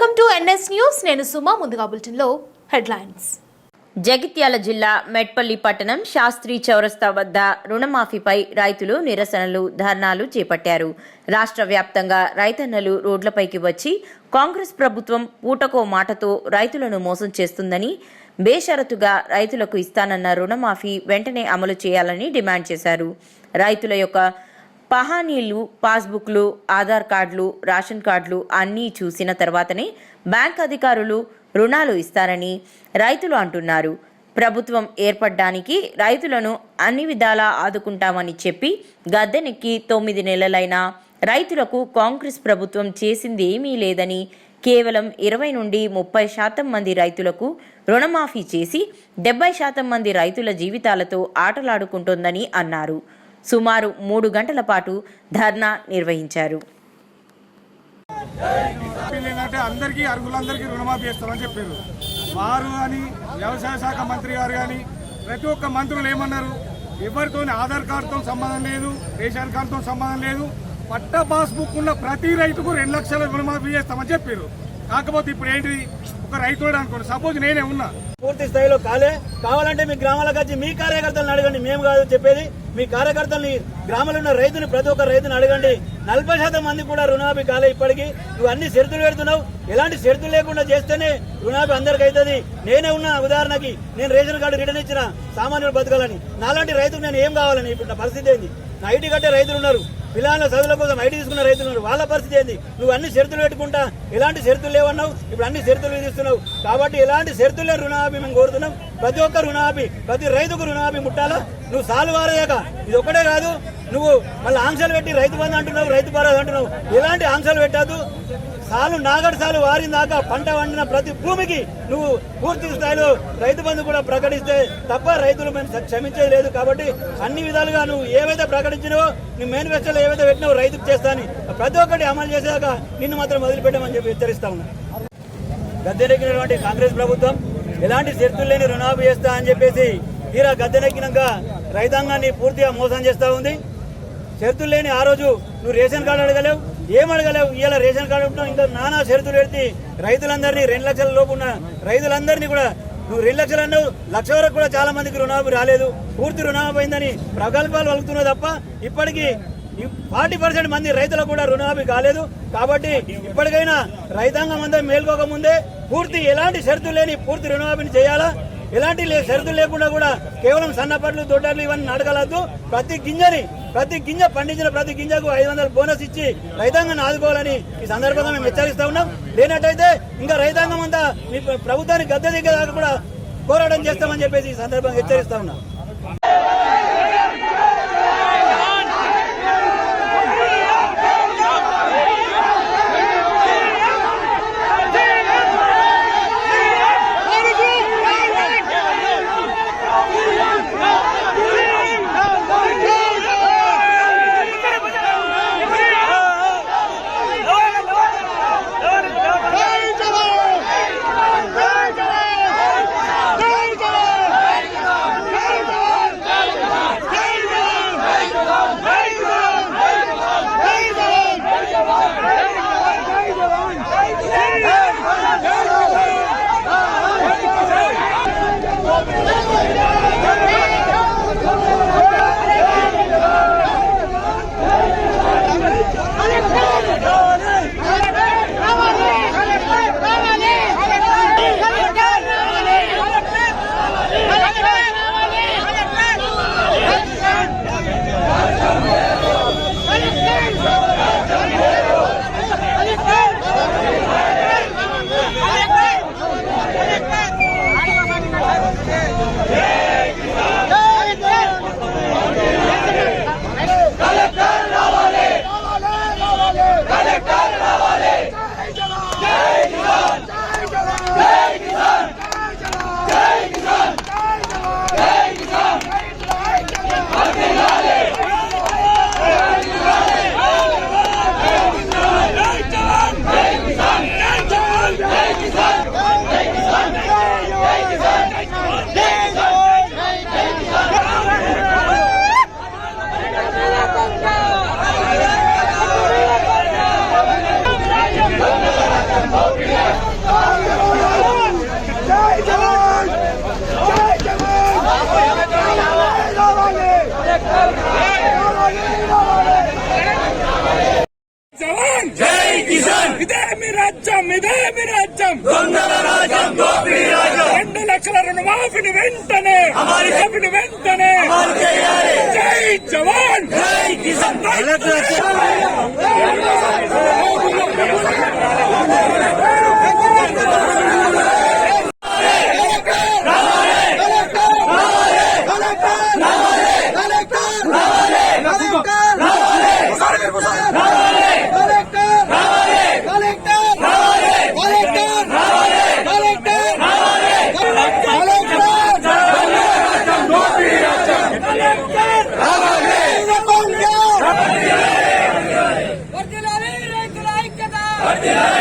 Welcome to NS news. నేను సుమా ముందుగా బులెటిన్లో హెడ్లైన్స్. జగిత్యాల జిల్లా మెట్పల్లి పట్టణం శాస్త్రి చౌరస్తా వద్ద రుణమాఫీపై రైతులు నిరసనలు ధర్నాలు చేపట్టారు. రాష్ట్ర వ్యాప్తంగా రైతన్నలు రోడ్లపైకి వచ్చి కాంగ్రెస్ ప్రభుత్వం పూటకో మాటతో రైతులను మోసం చేస్తుందని బేషరతుగా రైతులకు ఇస్తానన్న రుణమాఫీ వెంటనే అమలు చేయాలని డిమాండ్ చేశారు. రైతుల యొక్క పహానీలు పాస్బుక్లు ఆధార్ కార్డులు రేషన్ కార్డులు అన్నీ చూసిన తర్వాతనే బ్యాంక్ అధికారులు రుణాలు ఇస్తారని రైతులు అంటున్నారు. ప్రభుత్వం ఏర్పడ్డానికి రైతులను అన్ని విధాలా ఆదుకుంటామని చెప్పి గద్దెనెక్కి తొమ్మిది నెలలైనా రైతులకు కాంగ్రెస్ ప్రభుత్వం చేసింది ఏమీ లేదని కేవలం ఇరవై నుండి ముప్పై శాతం మంది రైతులకు రుణమాఫీ చేసి డెబ్బై శాతం మంది రైతుల జీవితాలతో ఆటలాడుకుంటోందని అన్నారు. సుమారు మూడు గంటల పాటు ధర్నా నిర్వహించారు. ఏంటంటే అందరికీ అర్హులందరికీ రుణమాఫీ చేస్తామని చెప్పారు. వారు అని వ్యవసాయ శాఖ మంత్రి గారు కానీ ప్రతి ఒక్క మంత్రులు ఏమన్నారు? ఎవరితో ఆధార్ కార్డుతో సంబంధం లేదు రేషన్ కార్డుతో సంబంధం లేదు. పట్ట పాస్బుక్ ఉన్న ప్రతి రైతుకు రెండు లక్షల రుణమాఫీ చేస్తామని చెప్పారు. కాకపోతే ఇప్పుడు ఏంటి ఒక రైతు అనుకోండి. సపోజ్ నేనే ఉన్నా. పూర్తి స్థాయిలో కాలే. కావాలంటే మీ గ్రామాలకు వచ్చి మీ కార్యకర్తలను అడగండి. మేము కాదు చెప్పేది. మీ కార్యకర్తల్ని గ్రామంలో ఉన్న రైతుని ప్రతి ఒక్క రైతుని అడగండి. నలభై శాతం మంది కూడా రుణాభి కాలే ఇప్పటికి. నువ్వు అన్ని షరతులు పెడుతున్నావు. ఎలాంటి షరతులు లేకుండా చేస్తేనే రుణాభి అందరికి అవుతుంది నేనే ఉన్న ఉదాహరణకి నేను రేషన్ కార్డు రిటర్న్ ఇచ్చిన సామాన్యులు బతకాలని. నాలాంటి రైతుకు నేను ఏం కావాలని? ఇప్పుడు నా పరిస్థితి ఏంది? నా ఐటీ కట్టే రైతులు ఉన్నారు. పిల్లల చదువుల కోసం ఐటీ తీసుకున్న రైతులు ఉన్నారు. వాళ్ళ పరిస్థితి ఏంది? నువ్వు అన్ని షరతులు పెట్టుకుంటా. ఎలాంటి షరతులు లేవన్నావు? ఇప్పుడు అన్ని షరతులు విధిస్తున్నావు. కాబట్టి ఎలాంటి షరతులే రుణాభి మేము కోరుతున్నాం? ప్రతి ఒక్క రుణాభి ప్రతి రైతుకు రుణాభి ముట్టాలా? నువ్వు సాలు వారయ్యాక ఇది ఒక్కటే కాదు. నువ్వు మళ్ళీ ఆంక్షలు పెట్టి రైతు బంధు అంటున్నావు రైతు భరోసా అంటున్నావు. ఎలాంటి ఆంక్షలు పెట్టద్దు? సాలు నాగడు సాలు వారిందాకా పంట వండిన ప్రతి భూమికి నువ్వు పూర్తి స్థాయిలో రైతు బంధు కూడా ప్రకటిస్తే తప్ప రైతులు మేము క్షమించేది లేదు కాబట్టి అన్ని విధాలుగా నువ్వు ఏవైతే ప్రకటించినవో నీ మేనిఫెస్టోలో ఏవైతే పెట్టినావో రైతుకు చేస్తాని ప్రతి ఒక్కటి అమలు చేసేదాక నిన్ను మాత్రం వదిలిపెట్టామని చెప్పి హెచ్చరిస్తా ఉన్నా. గద్దెనెక్కినటువంటి కాంగ్రెస్ ప్రభుత్వం ఎలాంటి షరతులు లేని రుణాభి చేస్తా అని చెప్పేసి తీరా గద్దెనెక్కినాక రైతాంగాన్ని పూర్తిగా మోసం చేస్తా ఉంది. షరతులు లేని ఆ రోజు నువ్వు రేషన్ కార్డు అడగలేవు ఏం అడగలేవు? ఇవాళ రేషన్ కార్డు ఉంటాం ఇంకా నానా షరతులు పెడితే రైతులందరినీ రెండు లక్షల లోపు ఉన్న రైతులందరినీ కూడా నువ్వు రెండు లక్షలు అన్నావు లక్ష వరకు కూడా చాలా మందికి రుణాభి రాలేదు. పూర్తి రుణాభి అయిందని ప్రగల్భాలు వలుకుతున్నావు తప్ప ఇప్పటికీ ఫార్టీ పర్సెంట్ మంది రైతులకు కూడా రుణమాఫీ కాలేదు. కాబట్టి ఇప్పటికైనా రైతాంగం అంతా మేల్కోక ముందే పూర్తి ఎలాంటి షరతులు లేని పూర్తి రుణమాఫీని చేయాలా? ఎలాంటి లే- షరతులు లేకుండా కూడా కేవలం సన్నపట్లు దొడ్డలు ఇవన్నీ నడకలద్దు ప్రతి గింజని ప్రతి గింజ పండించిన ప్రతి గింజకు ఐదు వందల బోనస్ ఇచ్చి రైతాంగాన్ని ఆదుకోవాలని ఈ సందర్భంగా మేము హెచ్చరిస్తా ఉన్నాం. లేనట్టయితే ఇంకా రైతాంగం అంతా మీ ప్రభుత్వాన్ని గద్దె దగ్గర దాకా కూడా పోరాటం చేస్తామని చెప్పేసి ఈ సందర్భంగా హెచ్చరిస్తా ఉన్నాం. రాజ్యం ఇదే మీ రాజ్యం. రెండు లక్షల రుణమాఫీని వెంటనే మాఫీని వెంటనే. జై జవాన్! வட்டிலை